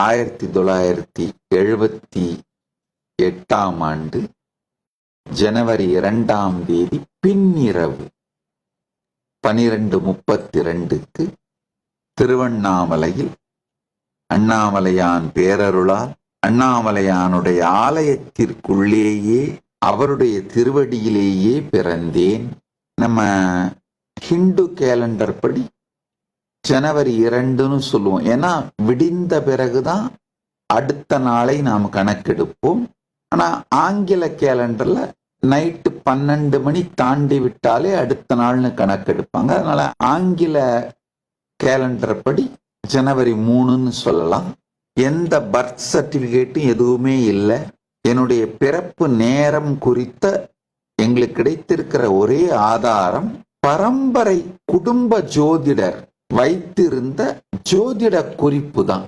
ஆயிரத்தி தொள்ளாயிரத்தி எழுபத்தி எட்டாம் ஆண்டு ஜனவரி இரண்டாம் தேதி பின்னிரவு. பனிரெண்டு முப்பத்தி ரெண்டுக்கு திருவண்ணாமலையில் அண்ணாமலையான் பேரருளால் அண்ணாமலையானுடைய ஆலயத்திற்குள்ளேயே அவருடைய திருவடியிலேயே பிறந்தேன். நம்ம ஹிந்து கேலண்டர் படி ஜனவரி இரண்டுன்னு சொல்லுவோம். ஏன்னா விடிந்த பிறகுதான் அடுத்த நாளை நாம் கணக்கெடுப்போம். ஆனால் ஆங்கில கேலண்டரில் நைட்டு பன்னெண்டு மணி தாண்டி விட்டாலே அடுத்த நாள்னு கணக்கெடுப்பாங்க. அதனால ஆங்கில கேலண்டர் படி ஜனவரி மூணுன்னு சொல்லலாம். எந்த பர்த் சர்டிஃபிகேட்டும் எதுவுமே இல்லை. என்னுடைய பிறப்பு நேரம் குறித்த எங்களுக்கு கிடைத்திருக்கிற ஒரே ஆதாரம் பரம்பரை குடும்ப ஜோதிடர் வைத்திருந்த ஜோதிட குறிப்பு தான்